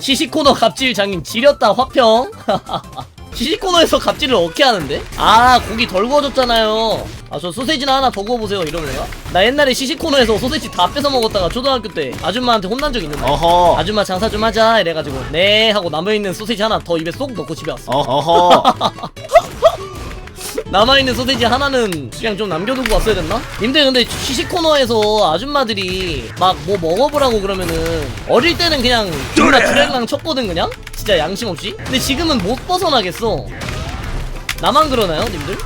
시시코너 갑질 장인 지렸다 화평 시시코너에서 갑질을 어떻게 하는데? 아 고기 덜 구워줬잖아요 아 저 소세지나 하나 더 구워보세요 내가? 나 옛날에 시시코너에서 소세지 다 뺏어 먹었다가 초등학교 때 아줌마한테 혼난 적 있는데 어허. 아줌마 장사 좀 하자 이래가지고 네 하고 남아있는 소세지 하나 더 입에 쏙 넣고 집에 왔어 어허. 남아있는 소세지 하나는 그냥 좀 남겨두고 왔어야 됐나? 님들 근데 시시코너에서 아줌마들이 막 뭐 먹어보라고 그러면은 어릴 때는 그냥 존나 주랭랑 쳤거든 그냥? 진짜 양심 없이? 근데 지금은 못 벗어나겠어 나만 그러나요 님들?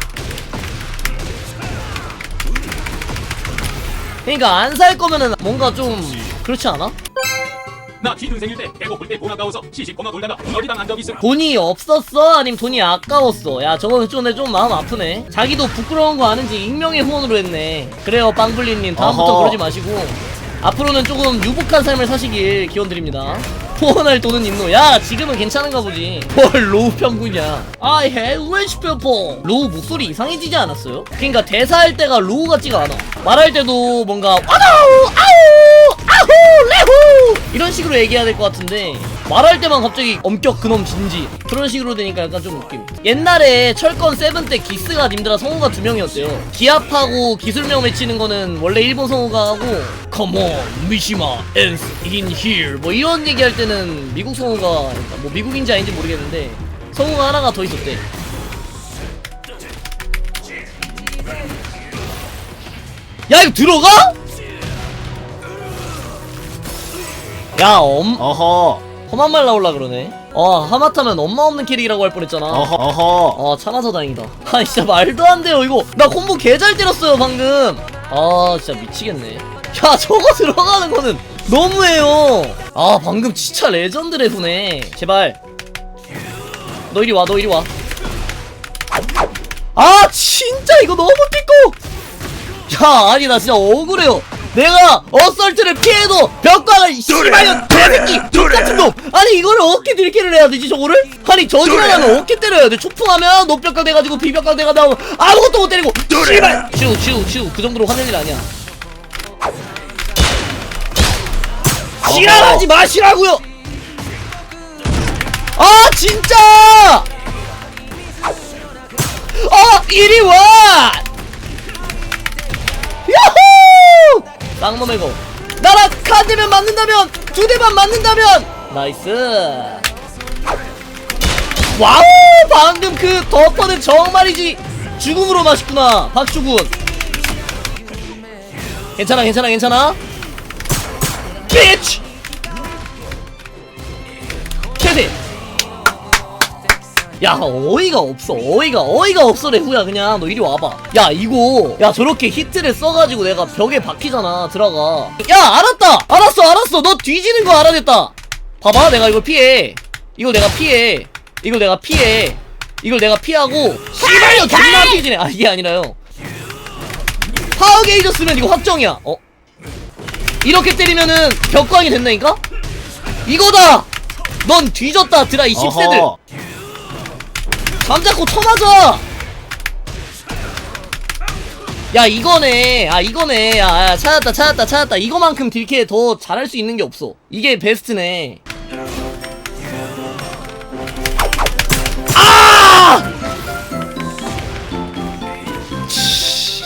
그러니까 안 살 거면은 뭔가 좀 그렇지 않아? 나 취준생일 때 배고플 때돈 아까워서 시시코너 놀다가 어디 당 한 적 있음 돈이 없었어? 아니면 돈이 아까웠어? 야 저거는 좀, 내좀 마음 아프네. 자기도 부끄러운 거 아는지 익명의 후원으로 했네. 그래요 빵블리님. 다음부터 어허. 그러지 마시고. 앞으로는 조금 유복한 삶을 사시길 기원드립니다. 후원할 돈은 있노. 야 지금은 괜찮은가 보지? 뭘 로우 평구냐 I have wish people. 로우 목소리 이상해지지 않았어요? 그니까 대사할 때가 로우 같지가 않아. 말할 때도 뭔가 와다우 아우 아후 레후 식으로 얘기해야 될 것 같은데 말할 때만 갑자기 엄격 그놈 진지 그런 식으로 되니까 약간 좀 웃김. 옛날에 철권 세븐 때 기스가 님들아 성우가 두 명이었대요. 기합하고 기술명 외치는 거는 원래 일본 성우가 하고 Come on 미시마 ends in here. 뭐 이런 얘기할 때는 미국 성우가 뭐 미국인지 아닌지 모르겠는데 성우가 하나가 더 있었대. 야 이거 들어가? 야 엄, 어허. 험한 말 나올라 그러네. 아, 하마터면 엄마 없는 캐릭이라고 할 뻔했잖아. 어허. 어허. 아, 참아서 다행이다. 아, 진짜 말도 안 돼요, 이거. 나 콤보 개 잘 때렸어요, 방금. 아, 진짜 미치겠네. 야, 저거 들어가는 거는 너무해요. 아, 방금 진짜 레전드 레프네. 제발. 너 이리 와, 너 이리 와. 아, 진짜 이거 너무 띠꼬! 야, 아니, 나 진짜 억울해요. 내가 어설트를 피해도 벽광을 씨발년 개새끼 똑같은 놈. 아니 이거를 어떻게 딜캐를 해야 되지 저거를? 아니 저기만 하면 어떻게 때려야 돼? 초풍하면 높벽광 돼가지고 비벽광 돼가지고 아무것도 못 때리고. 씨발! 치우 치우 치우. 그 정도로 화낼 일 아니야. 지랄하지 마시라고요! 아 진짜! 어 이리 와! 야호! 거. 나랑 한 대면 맞는다면 두 대만 맞는다면 나이스. 와우! 방금 그 덮어는 정말이지 죽음으로 맛있구나 박주군. 괜찮아 괜찮아 괜찮아. 비치. 최대. 야 어이가 없어. 어이가 어이가 없어 레후야. 그냥 너 이리 와봐. 야 이거. 야 저렇게 히트를 써가지고 내가 벽에 박히잖아 들어가. 야 알았다! 알았어 알았어. 너 뒤지는 거 알아냈다. 봐봐 내가 이걸 피해. 이걸 내가 피해. 이걸 내가 피해. 이걸 내가 피하고 씨발려 존나 피지네. 아 이게 아니라요. 파워 게이저 쓰면 이거 확정이야. 어? 이렇게 때리면은 벽광이 된다니까? 이거다! 넌 뒤졌다 드라 이 씹새들. 어허. 감 잡고 쳐맞아! 야 이거네 아 이거네 야, 야 찾았다 찾았다 찾았다 이거만큼 딜캐 더 잘할 수 있는 게 없어 이게 베스트네 아! 치.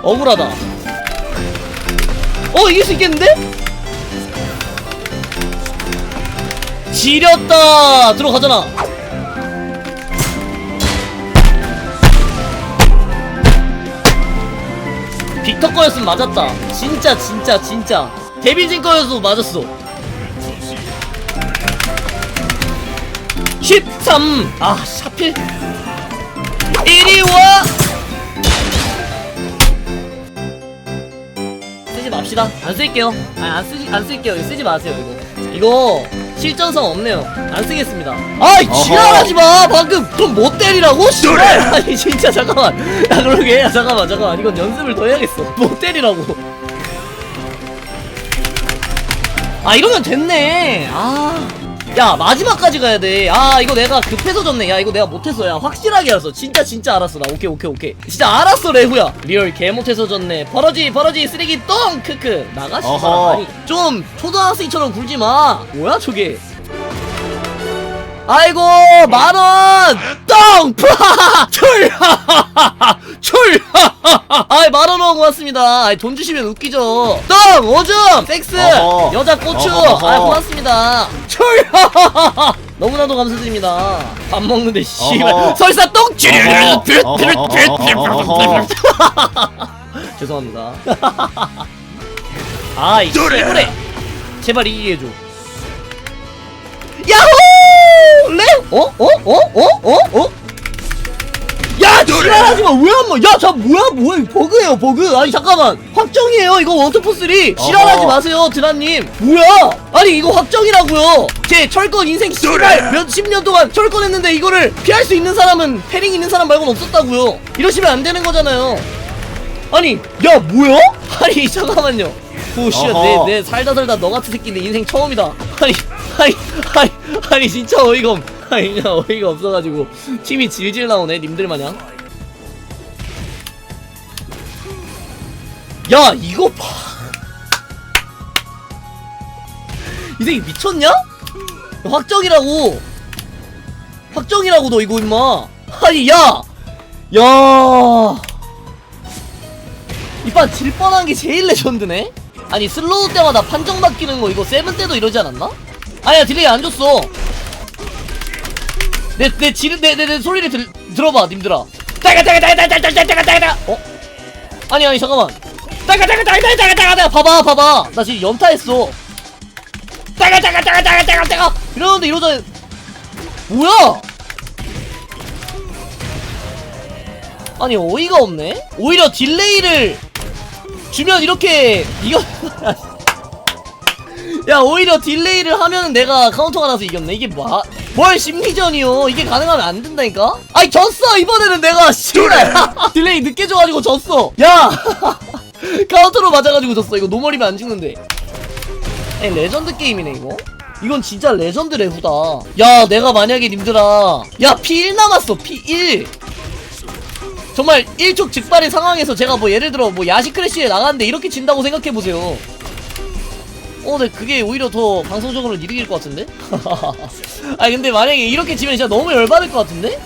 억울하다 어 이길 수 있겠는데? 지렸다! 들어가잖아. 빅터 거였으면 맞았다. 진짜 진짜 진짜. 데빌진 거였어 맞았어. 13 아 샤필. 이리 와! 쓰지 맙시다. 안 쓸게요. 아니 안 쓰지 안 쓸게요. 쓰지 마세요 이거. 이거 실전성 없네요. 안 쓰겠습니다. 아이 어허. 지랄하지 마. 방금 좀 못 때리라고? 씨발. 아니 진짜 잠깐만. 야 그러게. 야 잠깐만 잠깐만. 이건 연습을 더 해야겠어. 못 때리라고. 아 이러면 됐네. 아 야 마지막까지 가야 돼아 이거 내가 급해서 졌네. 야 이거 내가 못했어. 야 확실하게 알았어. 진짜 진짜 알았어. 나 오케이 오케이 오케이. 진짜 알았어 레후야. 리얼 개 못해서 졌네. 버러지 버러지 쓰레기 똥! 크크. 나가시 어허. 아니 좀 초등학생처럼 굴지 마. 뭐야 저게? 아이고 만원! 똥! 푸하하하! 출하하하하 출하하하 아이 만원 고맙습니다. 아이 돈 주시면 웃기죠. 똥! 오줌! 섹스! 어허. 여자 고추. 아 고맙습니다 출하하하하 너무나도 감사드립니다 밥 먹는데 씨발 어허. 설사 똥. 어허. 죄송합니다 아이 씨발에 제발 이기게 해줘 야호! 레? 어? 어? 어? 어? 어? 어? 야, 지랄하지 마! 왜 한 번? 야, 자, 뭐야, 뭐야, 이거 버그예요, 버그! 아니, 잠깐만! 확정이에요, 이거 원투포3! 지랄하지 어허. 마세요, 드나님! 뭐야! 아니, 이거 확정이라고요! 제 철권 인생 씨발 몇십 년 동안 철권했는데 이거를 피할 수 있는 사람은 패링 있는 사람 말고는 없었다고요! 이러시면 안 되는 거잖아요! 아니, 야, 뭐야? 아니, 잠깐만요. 오, 씨, 내, 어허. 내 살다 살다 너 같은 새끼 내 인생 처음이다. 아니, 아니, 아니, 아니, 진짜 어이가 없, 아니, 그냥 어이가 없어가지고. 팀이 질질 나오네, 님들 마냥. 야 이거 봐. 이 새끼 미쳤냐? 확정이라고. 확정이라고 너 이거 임마. 아니 야. 야. 이판 질 뻔한 게 제일 레전드네. 아니 슬로우 때마다 판정 바뀌는 거 이거 세븐 때도 이러지 않았나? 아야 딜레이 안 줬어. 내내 지른 내내 소리를 들 들어봐 님들아. 따가 따가 따가 따가 따가 따가 따가. 어? 아니 아니 잠깐만. 따가 따가 따가 따가 따가 따가 따가 봐봐 봐봐. 나 지금 연타했어. 따가 따가 따가 따가 따가 따가 이러는데 이러자 뭐야? 아니 어이가 없네? 오히려 딜레이를 주면 이렇게 이거 야 오히려 딜레이를 하면 내가 카운터가 나서 이겼네. 이게 뭐, 뭘 심리전이요? 이게 가능하면 안 된다니까? 아니 졌어! 이번에는 내가 씨발! 딜레이 늦게 줘가지고 졌어. 야 카운터로 맞아가지고 졌어. 이거 노멀이면 안 죽는데. 에 레전드 게임이네 이거? 이건 진짜 레전드 레후다. 야 내가 만약에 님들아. 야 P1 남았어 P1 정말 일촉즉발의 상황에서 제가 뭐 예를 들어 뭐 야식 크래쉬에 나갔는데 이렇게 진다고 생각해보세요. 어, 근데 그게 오히려 더 방송적으로 이득일 것 같은데? 아 근데 만약에 이렇게 지면 진짜 너무 열받을 것 같은데?